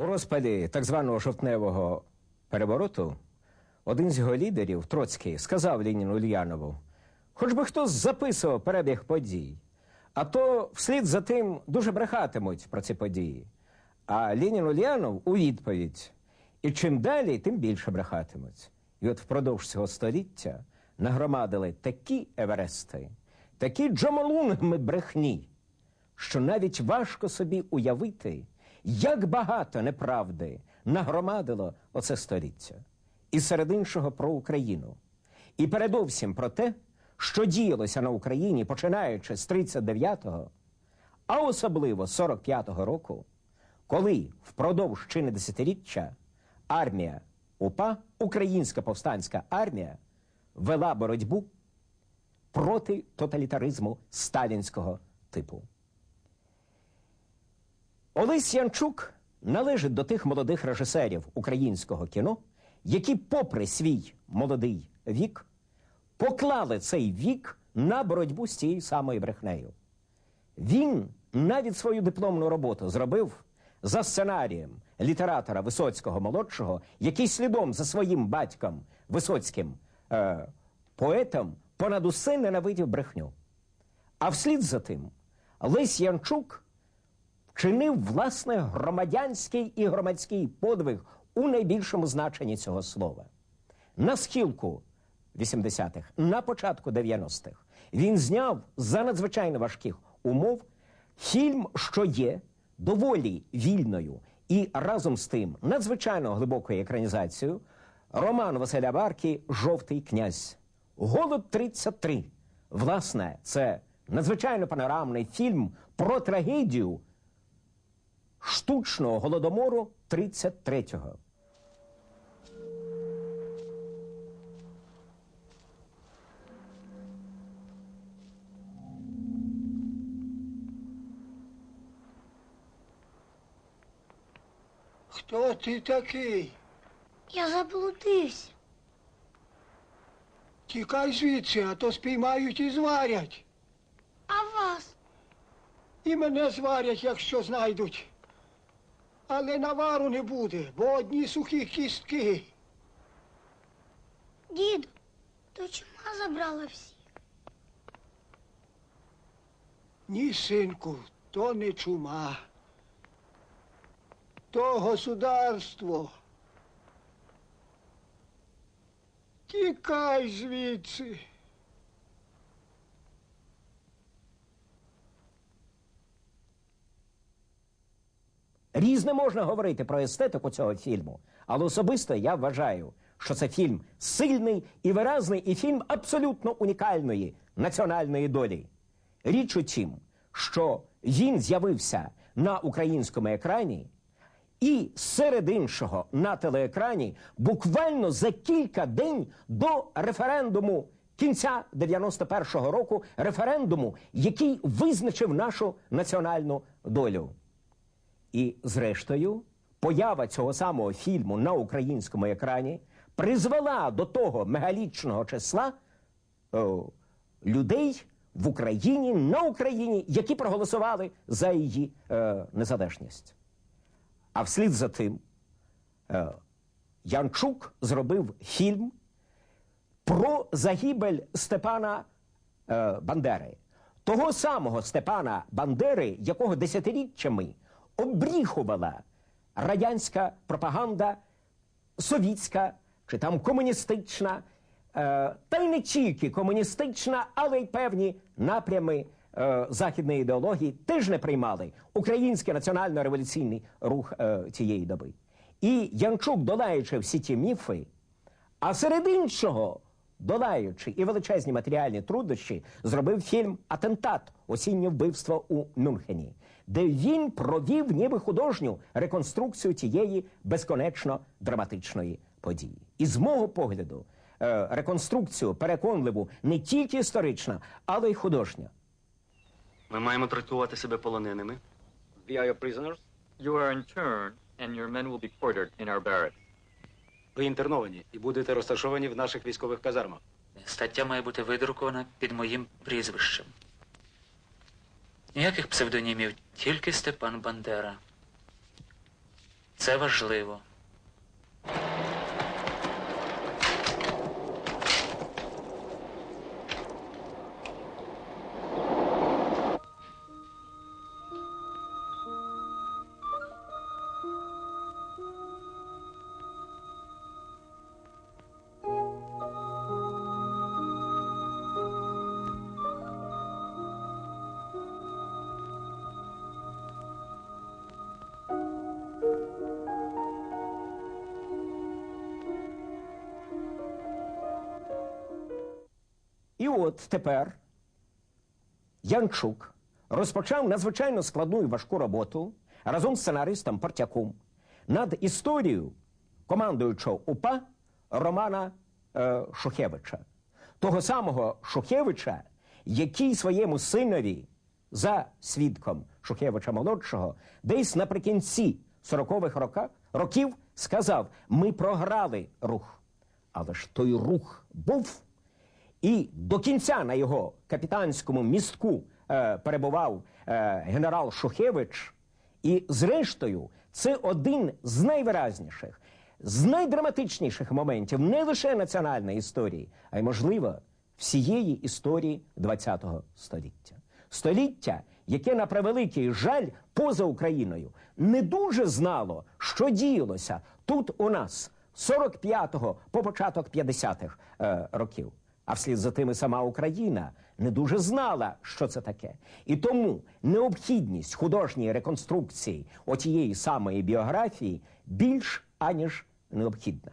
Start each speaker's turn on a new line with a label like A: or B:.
A: У розпалі так званого жовтневого перевороту один з його лідерів, Троцький, сказав Леніну Ульянову, хоч би хтось записував перебіг подій, а то вслід за тим дуже брехатимуть про ці події. А Ленін Ульянов у відповідь: і чим далі, тим більше брехатимуть. І от впродовж цього століття нагромадили такі еверести, такі джомолунгми брехні, що навіть важко собі уявити, як багато неправди нагромадило оце століття. І серед іншого про Україну. І передовсім про те, що діялося на Україні, починаючи з 39-го, а особливо з 45-го року, коли впродовж чи не десятиріччя армія УПА, Українська повстанська армія, вела боротьбу проти тоталітаризму сталінського типу. Олесь Янчук належить до тих молодих режисерів українського кіно, які, попри свій молодий вік, поклали цей вік на боротьбу з цією самою брехнею. Він навіть свою дипломну роботу зробив за сценарієм літератора Висоцького молодшого, який слідом за своїм батьком Висоцьким е, поетом понад усе ненавидів брехню. А вслід за тим Лесь Янчук вчинив власне громадянський і громадський подвиг у найбільшому значенні цього слова. На схилку 80-х, на початку 90-х він зняв за надзвичайно важких умов фільм, що є доволі вільною і разом з тим надзвичайно глибокою екранізацією роман Василя Барки Жовтий князь. Голод 33. Власне, це надзвичайно панорамний фільм про трагедію штучного голодомору 33-го.
B: Хто ти такий?
C: Я заблудився.
B: Тікай звідси, а то спіймають і зварять.
C: А вас?
B: І мене зварять, якщо знайдуть. Але навару не буде, бо одні сухі кістки.
C: Діду, то чума забрала всіх.
B: Ні, синку, то не чума. То государство. Тікай звідси.
A: Різне можна говорити про естетику цього фільму, але особисто я вважаю, що це фільм сильний і виразний, і фільм абсолютно унікальної національної долі. Річ у тім, що він з'явився на українському екрані, і серед іншого на телеекрані буквально за кілька день до референдуму кінця 91-го року, референдуму, який визначив нашу національну долю. І, зрештою, поява цього самого фільму на українському екрані призвела до того мегалічного числа о, людей в Україні, на Україні, які проголосували за її е, незалежність. А вслід за тим е, Янчук зробив фільм про загибель Степана е, Бандери. Того самого Степана Бандери, якого десятиріччями обріхувала радянська пропаганда, совітська чи там комуністична, е, та й не тільки комуністична, але й певні напрями е, західної ідеології теж не приймали український національно-революційний рух е, тієї доби. І Янчук, долаючи всі ті міфи, а серед іншого, долаючи і величезні матеріальні труднощі, зробив фільм Атентат осіннє вбивство у Мюнхені, де він провів ніби художню реконструкцію тієї безконечно драматичної події. І з мого погляду, е, реконструкцію переконливу не тільки історична, але й художня.
D: Ми маємо трактувати себе полоненими.
E: We are your prisoners.
F: You are interned, and your men will be quartered in our barracks.
E: Ви інтерновані і будете розташовані в наших військових казармах.
G: Стаття має бути видрукована під моїм прізвищем. Ніяких псевдонімів, тільки Степан Бандера. Це важливо.
A: І от тепер Янчук розпочав надзвичайно складну і важку роботу разом з сценаристом Партяком над історією командуючого УПА Романа е, Шухевича. Того самого Шухевича, який своєму синові за свідком Шухевича молодшого, десь наприкінці 40-х років сказав: ми програли рух. Але ж той рух був. І до кінця на його капітанському містку е, перебував е, генерал Шухевич. І, зрештою, це один з найвиразніших, з найдраматичніших моментів не лише національної історії, а й, можливо, всієї історії ХХ століття. Століття, яке на превеликий жаль поза Україною не дуже знало, що діялося тут у нас з 45-го по початок 50-х е, років. А вслід за тим і сама Україна не дуже знала, що це таке. І тому необхідність художньої реконструкції отієї самої біографії більш аніж необхідна.